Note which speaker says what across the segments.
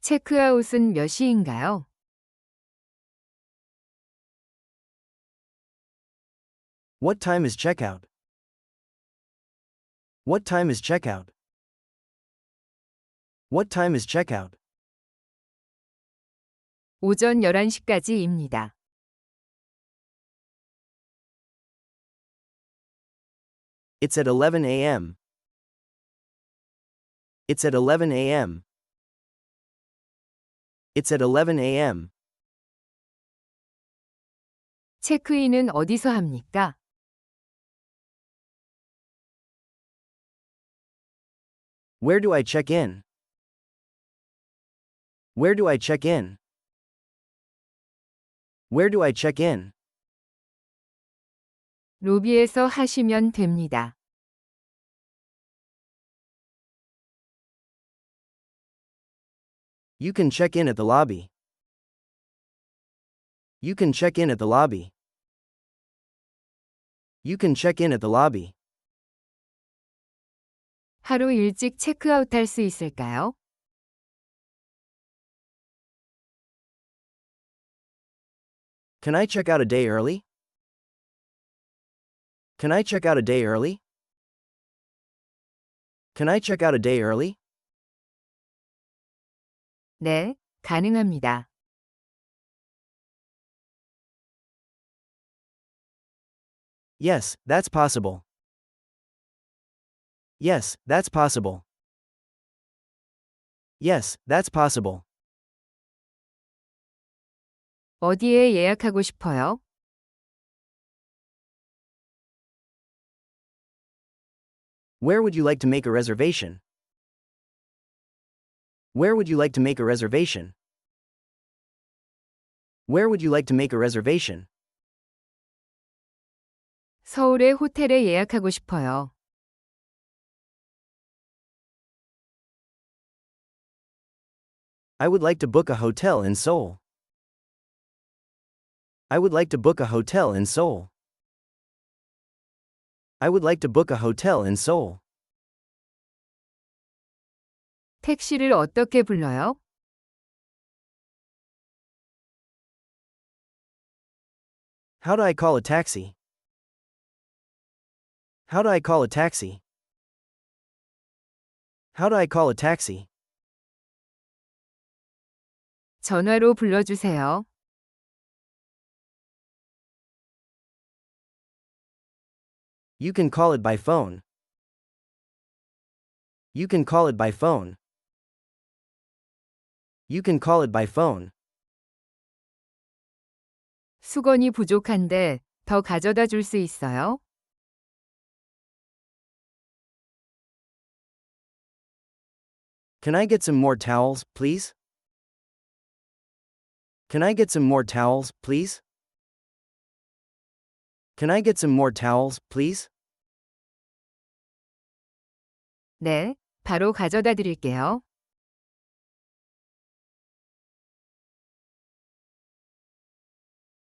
Speaker 1: 체크아웃은 몇 시인가요?
Speaker 2: What time is checkout? What time is checkout? What time is checkout?
Speaker 1: 오전 11시까지입니다.
Speaker 2: It's at 11 a.m. It's at 11 a.m. It's at 11 a.m.
Speaker 1: 체크인은 어디서 합니까?
Speaker 2: Where do I check in? Where do I check in? Where do I check in?
Speaker 1: 로비에서 하시면 됩니다.
Speaker 2: You can check in at the lobby. You can check in at the lobby. You can check in at the lobby.
Speaker 1: 하루 일찍 체크아웃할 수 있을까요?
Speaker 2: Can I check out a day early? Can I check out a day early? Can I check out a day early?
Speaker 1: 네, 가능합니다.
Speaker 2: Yes, that's possible. Yes, that's possible. Yes, that's possible.
Speaker 1: 어디에 예약하고 싶어요?
Speaker 2: Where would you like to make a reservation? Where would you like to make a reservation? Where would you like to make a reservation?
Speaker 1: 서울의 호텔에 예약하고 싶어요.
Speaker 2: I would like to book a hotel in Seoul. I would like to book a hotel in Seoul. I would like to book a hotel in Seoul.
Speaker 1: 택시를 어떻게 불러요?
Speaker 2: How do I call a taxi? How do I call a taxi? How do I call a taxi?
Speaker 1: 전화로 불러주세요.
Speaker 2: You can call it by phone. You can call it by phone. You can call it by phone.
Speaker 1: 수건이 부족한데 더 가져다 줄 수 있어요?
Speaker 2: Can I get some more towels, please? Can I get some more towels, please? Can I get some more towels, please?
Speaker 1: 네, 바로 가져다 드릴게요.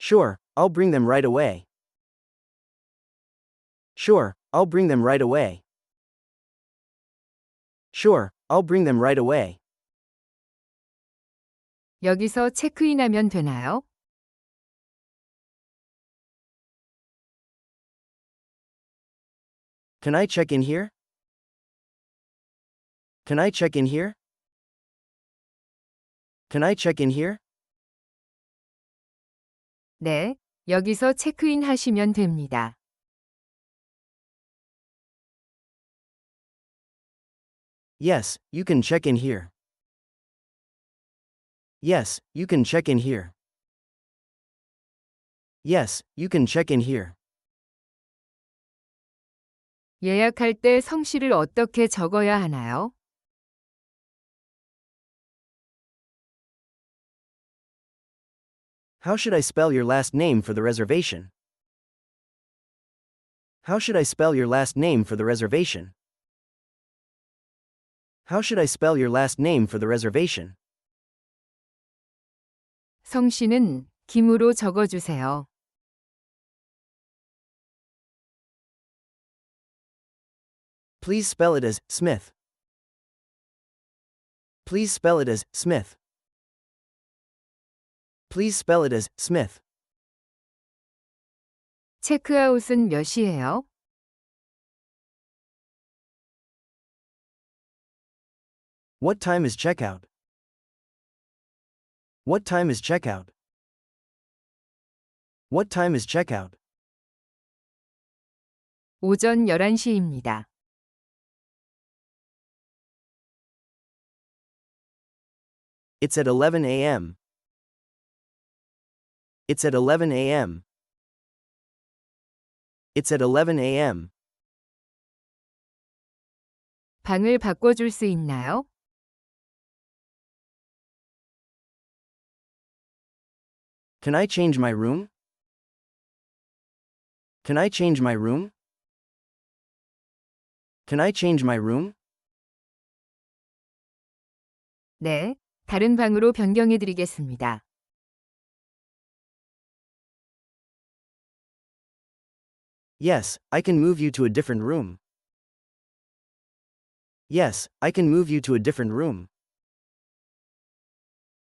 Speaker 2: Sure, I'll bring them right away. Sure, I'll bring them right away. Sure, I'll bring them right away.
Speaker 1: 여기서 체크인하면 되나요?
Speaker 2: Can I check in here? Can I check in here? Can I check in here?
Speaker 1: 네, 여기서 체크인 하시면 됩니다.
Speaker 2: Yes, you can check in here. Yes, you can check in here. Yes, you can check in here.
Speaker 1: 예약할 때 성씨를 어떻게 적어야 하나요?
Speaker 2: How should I spell your last name for the reservation? How should I spell your last name for the reservation? How should I spell your last name for the reservation?
Speaker 1: 성씨는 김으로 적어주세요.
Speaker 2: Please spell it as Smith. Please spell it as Smith. Please spell it as Smith.
Speaker 1: 체크아웃은 몇 시예요?
Speaker 2: What time is checkout? What time is checkout? What time is checkout?
Speaker 1: 오전 11시입니다.
Speaker 2: It's at 11 a.m. It's at 11 a.m. It's at 11 a.m.
Speaker 1: 방을 바꿔줄 수 있나요?
Speaker 2: Can I change my room? Can I change my room? Can I change my room?
Speaker 1: 네, 다른 방으로 변경해 드리겠습니다.
Speaker 2: Yes, I can move you to a different room. Yes, I can move you to a different room.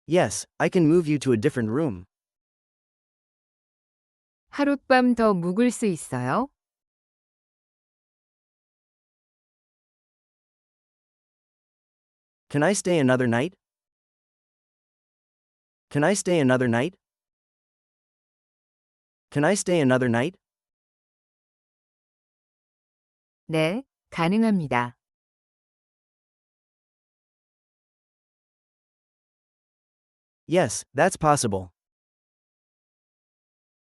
Speaker 2: Yes, I can move you to a different room.
Speaker 1: 하룻밤 더 묵을 수 있어요?
Speaker 2: Can I stay another night? Can I stay another night? Can I stay another night?
Speaker 1: 네, 가능합니다.
Speaker 2: Yes, that's possible.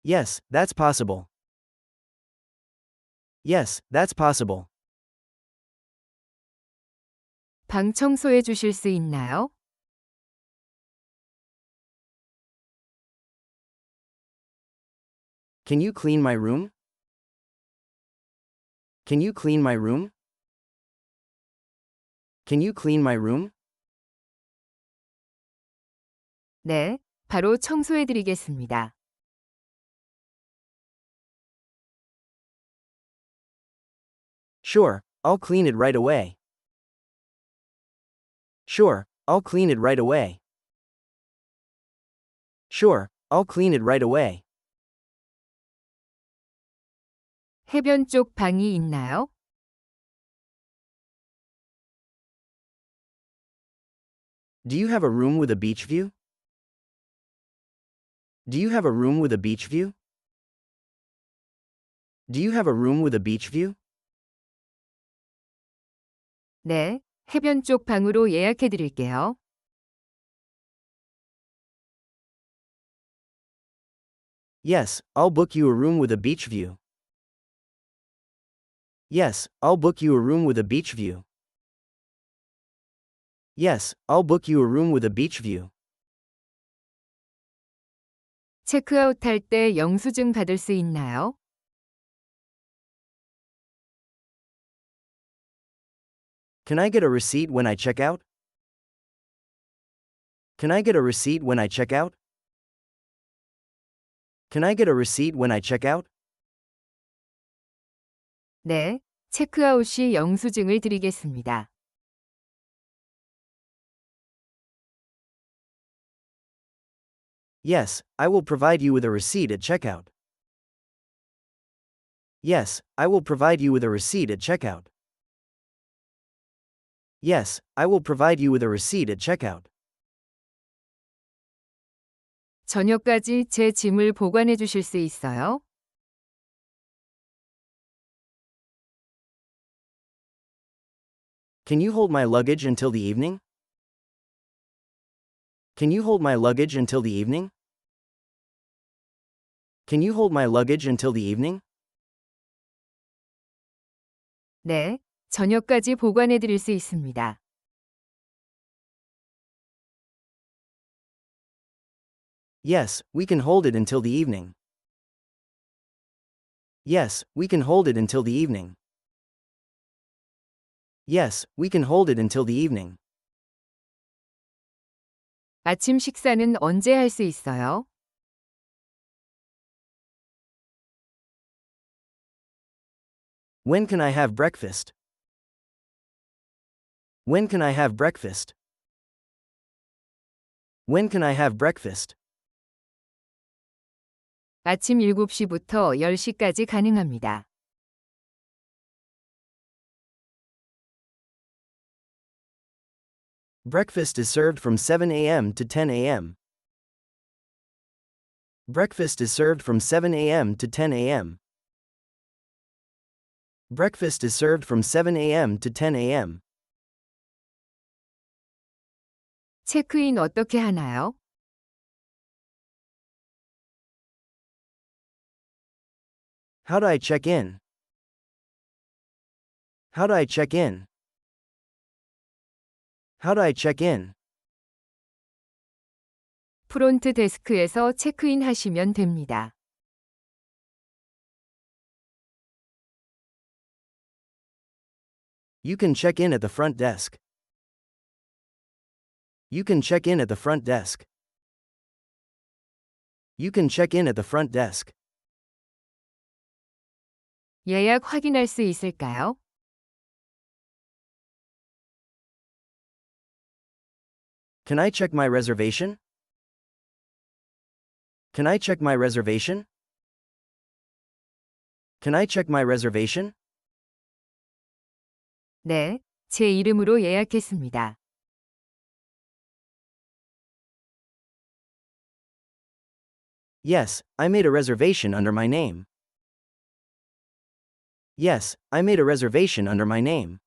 Speaker 2: Yes, that's possible. Yes, that's possible.
Speaker 1: 방 청소해 주실 수 있나요?
Speaker 2: Can you clean my room? Can you clean my room? Can you clean my room?
Speaker 1: 네, 바로 청소해 드리겠습니다.
Speaker 2: Sure, I'll clean it right away. Sure, I'll clean it right away. Sure, I'll clean it right away.
Speaker 1: 해변 쪽 방이 있나요?
Speaker 2: Do you have a room with a beach view? Do you have a room with a beach view? Do you have a room with a beach view?
Speaker 1: 네, 해변 쪽 방으로 예약해 드릴게요.
Speaker 2: Yes, I'll book you a room with a beach view. Yes, I'll book you a room with a beach view. Yes, I'll book you a room with a beach view.
Speaker 1: 체크아웃 할 때 영수증 받을 수 있나요?
Speaker 2: Can I get a receipt when I check out? Can I get a receipt when I check out? Can I get a receipt when I check out?
Speaker 1: 네, 체크아웃 시 영수증을 드리겠습니다.
Speaker 2: Yes, I will provide you with a receipt at checkout. Yes, I will provide you with a receipt at checkout. Yes, I will provide you with a receipt at checkout.
Speaker 1: 저녁까지 제 짐을 보관해 주실 수 있어요?
Speaker 2: Can you hold my luggage until the evening? Can you hold my luggage until the evening? Can you hold my luggage until the evening?
Speaker 1: 네, 저녁까지 보관해 드릴 수 있습니다.
Speaker 2: Yes, we can hold it until the evening. Yes, we can hold it until the evening. Yes, we can hold it until the evening.
Speaker 1: 아침 식사는 언제 할 수 있어요?
Speaker 2: When can I have breakfast? When can I have breakfast? When can I have breakfast?
Speaker 1: 아침 7시부터 10시까지 가능합니다.
Speaker 2: Breakfast is served from 7 a.m. to 10 a.m. Breakfast is served from 7 a.m. to 10 a.m. Breakfast is served from 7 a.m. to 10 a.m.
Speaker 1: 체크인 어떻게 하나요?
Speaker 2: How do I check in? How do I check in? How do I check in?
Speaker 1: 프론트 데스크에서 체크인 하시면 됩니다.
Speaker 2: You can check in at the front desk. You can check in at the front desk. You can check in at the front desk.
Speaker 1: 예약 확인할 수 있을까요?
Speaker 2: Can I check my reservation? Can I check my reservation? Can I check my reservation?
Speaker 1: 네, 제 이름으로 예약했습니다.
Speaker 2: Yes, I made a reservation under my name. Yes, I made a reservation under my name.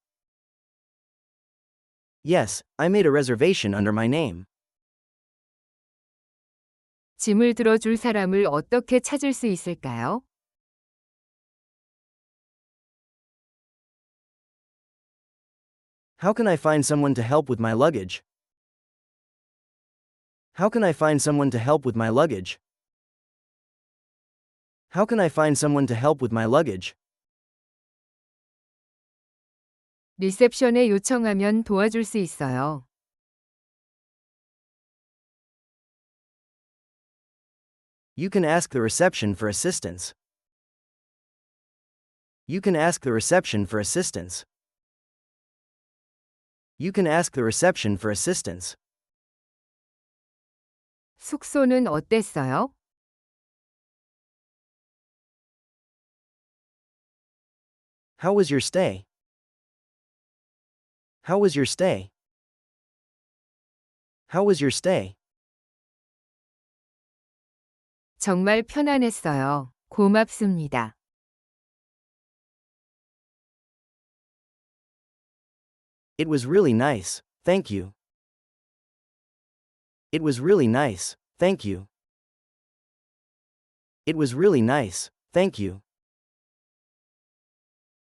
Speaker 2: Yes, I made a reservation under my name.
Speaker 1: 짐을 들어줄 사람을 어떻게 찾을 수 있을까요?
Speaker 2: How can I find someone to help with my luggage? How can I find someone to help with my luggage? How can I find someone to help with my luggage?
Speaker 1: 리셉션에 요청하면 도와줄 수 있어요.
Speaker 2: You can ask the reception for assistance. You can ask the reception for assistance. You can ask the reception for assistance.
Speaker 1: 숙소는 어땠어요?
Speaker 2: How was your stay? How was your stay? How was your stay?
Speaker 1: 정말 편안했어요. 고맙습니다.
Speaker 2: It was really nice, thank you. It was really nice, thank you. It was really nice, thank you.